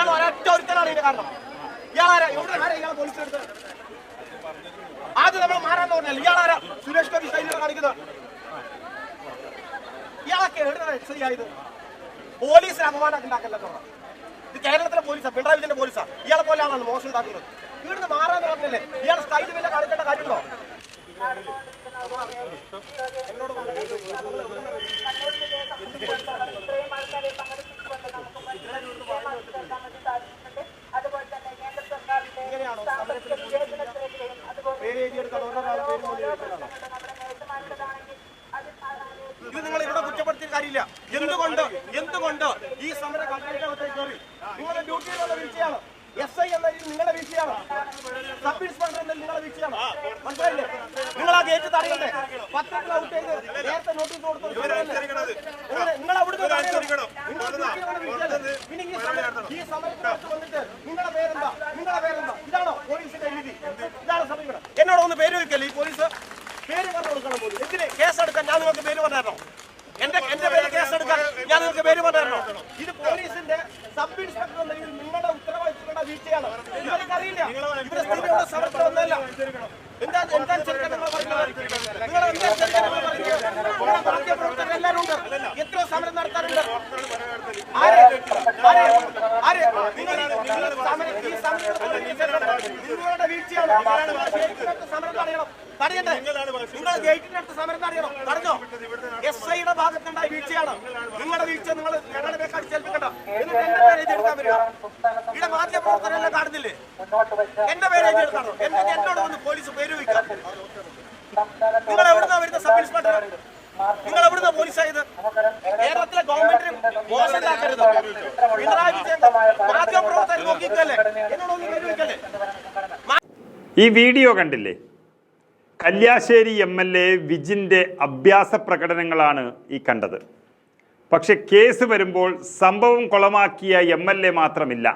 ഇയാൾ ഒരൊറ്റ ഒരുത്തനാണ് ഇതിന്റെ കാരണം. ഇയാളാരാ എവിടെ ആരാ ഇയാളെ പോലീസ് എടുത്തത് ആദ്യം നമ്മൾ മാറാന്ന് പറഞ്ഞാൽ ഇയാളാരാ സുരേഷ് ഗോപി ശൈലികൾ കാണിക്കുന്നത്. ഇയാളൊക്കെ എവിടെ ആയത്? പോലീസിന് അപമാനം ഉണ്ടാക്കല്ലോ ഇത് കേരളത്തിലെ പോലീസാ പിണറായി വിജയന്റെ പോലീസാ. ഇയാളെ പോലെ ആളാണ് മോശം ഉണ്ടാക്കുന്നത് ഇവിടുന്ന് മാറാന്ന് പറഞ്ഞല്ലേ? ഇയാൾ സ്റ്റൈൽ വല്ല കാണിക്കേണ്ട കാര്യമുണ്ടോ ഇങ്ങനെയാണോ സമരത്തിൽ പേര് എഴുതിയെടുക്കാൻ ഒരാൾ പേര് കൊണ്ട് എഴുതിയതാണോ? ഇത് നിങ്ങൾ ഇവിടെ കുറ്റപ്പെടുത്തിയ കാര്യമില്ല. എന്തുകൊണ്ട്? എന്തുകൊണ്ട്? ഈ സമര കണ്ടകത്തേക്ക് കയറി. നിങ്ങളുടെ ഡ്യൂട്ടിയിലുള്ള വീഴ്ചയാണ്. എസ് ഐ എന്ന നിങ്ങളുടെ വീഴ്ചയാണ്. സബ് ഇൻസ്പെക്ടർ എന്ന നിങ്ങളുടെ വീഴ്ചയാണ്. മനസ്സിലായില്ലേ? നിങ്ങൾ ആ ഗേറ്റ് തടയണ്ടേ? പത്രത്തിൽ ഔട്ട് ചെയ്ത് നേരത്തെ നോട്ടീസ് കൊടുത്തു നിങ്ങൾ അവിടുന്ന് തടയണം. നിങ്ങളുടെ ഡ്യൂട്ടിയിലുള്ള വീഴ്ചയാണ്. പിന്നെ ഈ സമരം ഈ സമരത്തിനകത്ത് വന്നിട്ട് നിങ്ങളുടെ പേരെന്താ നിങ്ങളുടെ പേരെന്താ ഇതാണോ പോലീസിന്റെ രീതി ഇതാണ് സമീപനം എന്നോട് ഒന്ന് പേര് വെക്കല്ലേ ഈ പോലീസ് പേര് പറഞ്ഞു കൊടുക്കണം പോലും. എന്തിന്? കേസ് എടുക്കാൻ ഞാൻ നിങ്ങൾക്ക് പേര് പറഞ്ഞോ എന്റെ എന്റെ പേര് കേസ് എടുക്കാൻ ഞാൻ നിങ്ങൾക്ക് പേര് പറഞ്ഞോ ഇത് പോലീസിന്റെ സബ് ഇൻസ്പെക്ടർ എന്ന രീതിയിൽ നിങ്ങളുടെ ഉത്തരവാദിത്തങ്ങളുടെ വീഴ്ചയാണ്. ഇവർക്ക് അറിയില്ല ഇവരെ സ്ഥിതിയുള്ള സമരത്തിൽ ഒന്നല്ല എന്താ എന്താ ചെറുക്കൻ നിങ്ങൾ പറയുന്നത് നിങ്ങൾ എന്താ ചെറുക്കൻ നിങ്ങൾ നിങ്ങളുടെ ബാക്കി പ്രവർത്തകർ എല്ലാവരും ഉണ്ട് എത്രയോ സമരം നടത്താറുണ്ട് ആര് ആര് ആര് നിങ്ങൾ ഈ- നിങ്ങൾ സമരം ഈ സമരം നിങ്ങളുടെ വീഴ്ചയാണ് സമരം തടയണം തടയണ്ടേ നിങ്ങൾ ഗേറ്റിനടുത്ത് സമരം തടയണം തടഞ്ഞോ എസ് ഐയുടെ ഭാഗത്തുണ്ടായ വീഴ്ചയാണ് നിങ്ങളുടെ വീഴ്ച നിങ്ങൾ ഞങ്ങളുടെ പേര് അടിച്ചേൽപ്പിക്കണ്ട എന്നിട്ട് എന്റെ പേര് എഴുതിയെടുക്കാൻ വരിക ഇവിടെ മാധ്യമ പ്രവർത്തനെല്ലാം കാണുന്നില്ലേ എന്റെ പേര് എഴുതിയെടുക്കണം എന്നിട്ട് എന്നോട് വന്ന് പോലീസ് പേര് വയ്ക്കാം നിങ്ങൾ എവിടുന്നാ വരുന്ന സബ് ഇൻസ്പെക്ടർ. നിങ്ങൾ എവിടുന്ന പോലീസ് ആയത്? കേരളത്തിലെ ഗവൺമെന്റിന് മോശം ഉണ്ടാക്കരുത് പിണറായി വിജയൻ മാധ്യമ പ്രവർത്തകർ നോക്കിക്കല്ലേ? എന്നോട് ഒന്ന് പേര് ഈ വീഡിയോ കണ്ടില്ലേ? കല്യാശ്ശേരി എം എൽ എ വിജിന്റെ അഭ്യാസ പ്രകടനങ്ങളാണ് ഈ കണ്ടത്. പക്ഷെ കേസ് വരുമ്പോൾ സംഭവം കൊളമാക്കിയ എം എൽ എ മാത്രമില്ല.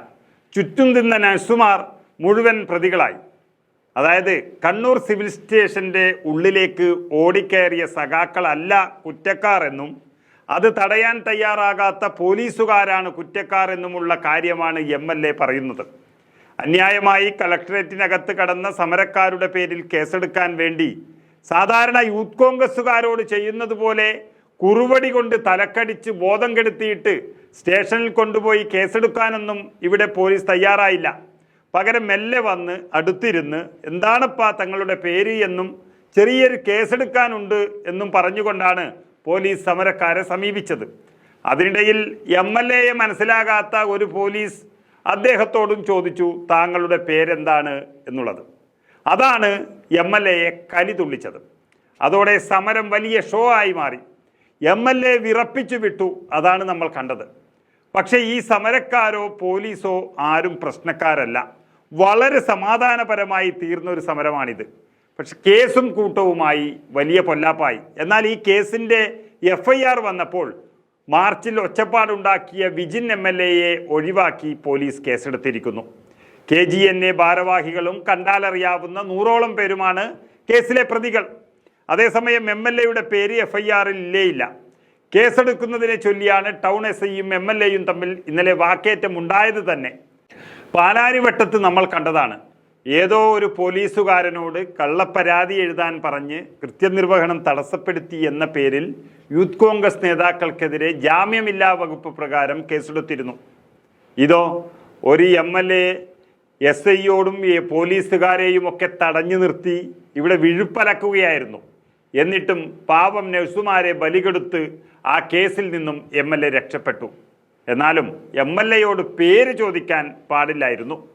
ചുറ്റും തിന്ന നഴ്സുമാർ മുഴുവൻ പ്രതികളായി. അതായത് കണ്ണൂർ സിവിൽ സ്റ്റേഷന്റെ ഉള്ളിലേക്ക് ഓടിക്കയറിയ സഖാക്കളല്ല കുറ്റക്കാർ എന്നും അത് തടയാൻ തയ്യാറാകാത്ത പോലീസുകാരാണ് കുറ്റക്കാർ എന്നുമുള്ള കാര്യമാണ് എം എൽ എ പറയുന്നത്. അന്യായമായി കളക്ടറേറ്റിനകത്ത് കടന്ന സമരക്കാരുടെ പേരിൽ കേസെടുക്കാൻ വേണ്ടി സാധാരണ യൂത്ത് കോൺഗ്രസ്സുകാരോട് ചെയ്യുന്നത് പോലെ കുറുവടി കൊണ്ട് തലക്കടിച്ച് ബോധം കെടുത്തിയിട്ട് സ്റ്റേഷനിൽ കൊണ്ടുപോയി കേസെടുക്കാനൊന്നും ഇവിടെ പോലീസ് തയ്യാറായില്ല. പകരം മെല്ലെ വന്ന് അടുത്തിരുന്ന് എന്താണപ്പാ തങ്ങളുടെ പേര് എന്നും ചെറിയൊരു കേസെടുക്കാനുണ്ട് എന്നും പറഞ്ഞുകൊണ്ടാണ് പോലീസ് സമരക്കാരെ സമീപിച്ചത്. അതിനിടയിൽ എം എൽ എയെ മനസ്സിലാകാത്ത ഒരു പോലീസ് അദ്ദേഹത്തോടും ചോദിച്ചു താങ്കളുടെ പേരെന്താണ്? എന്നുള്ളത്. അതാണ് എം എൽ എയെ കലി തുള്ളിച്ചത്. അതോടെ സമരം വലിയ ഷോ ആയി മാറി. എം എൽ എ വിറപ്പിച്ചു വിട്ടു അതാണ് നമ്മൾ കണ്ടത്. പക്ഷേ ഈ സമരക്കാരോ പോലീസോ ആരും പ്രശ്നക്കാരല്ല. വളരെ സമാധാനപരമായി തീർന്ന ഒരു സമരമാണിത്. പക്ഷെ കേസും കൂട്ടവുമായി വലിയ പൊല്ലാപ്പായി. എന്നാൽ ഈ കേസിന്റെ എഫ് ഐ ആർ വന്നപ്പോൾ മാർച്ചിൽ ഒച്ചപ്പാടുണ്ടാക്കിയ വിജിൻ എം എൽ എയെ ഒഴിവാക്കി പോലീസ് കേസെടുത്തിരിക്കുന്നു. കെ ജി എൻ എ ഭാരവാഹികളും കണ്ടാലറിയാവുന്ന നൂറോളം പേരുമാണ് കേസിലെ പ്രതികൾ. അതേസമയം എം എൽ എയുടെ പേര് എഫ് ഐ ആറിൽ ഇല്ലേയില്ല. കേസെടുക്കുന്നതിനെ ചൊല്ലിയാണ് ടൗൺ എസ് ഐയും എം എൽ എയും തമ്മിൽ ഇന്നലെ വാക്കേറ്റം ഉണ്ടായത് തന്നെ. പാലാരിവട്ടത്ത് നമ്മൾ കണ്ടതാണ്. ഏതോ ഒരു പോലീസുകാരനോട് കള്ളപ്പരാതി എഴുതാൻ പറഞ്ഞ് കൃത്യനിർവഹണം തടസ്സപ്പെടുത്തി എന്ന പേരിൽ യൂത്ത് കോൺഗ്രസ് നേതാക്കൾക്കെതിരെ ജാമ്യമില്ലാ വകുപ്പ് പ്രകാരം കേസെടുത്തിരുന്നു. ഇതോ ഒരു എം എൽ എ എസ് ഐയോടും പോലീസുകാരെയും ഒക്കെ തടഞ്ഞു നിർത്തി ഇവിടെ വിഴുപ്പലക്കുകയായിരുന്നു. എന്നിട്ടും പാവം നഴ്സുമാരെ ബലികെടുത്ത് ആ കേസിൽ നിന്നും എം രക്ഷപ്പെട്ടു. എന്നാലും എം എൽ എയോട് പേര് ചോദിക്കാൻ പാടില്ലായിരുന്നു.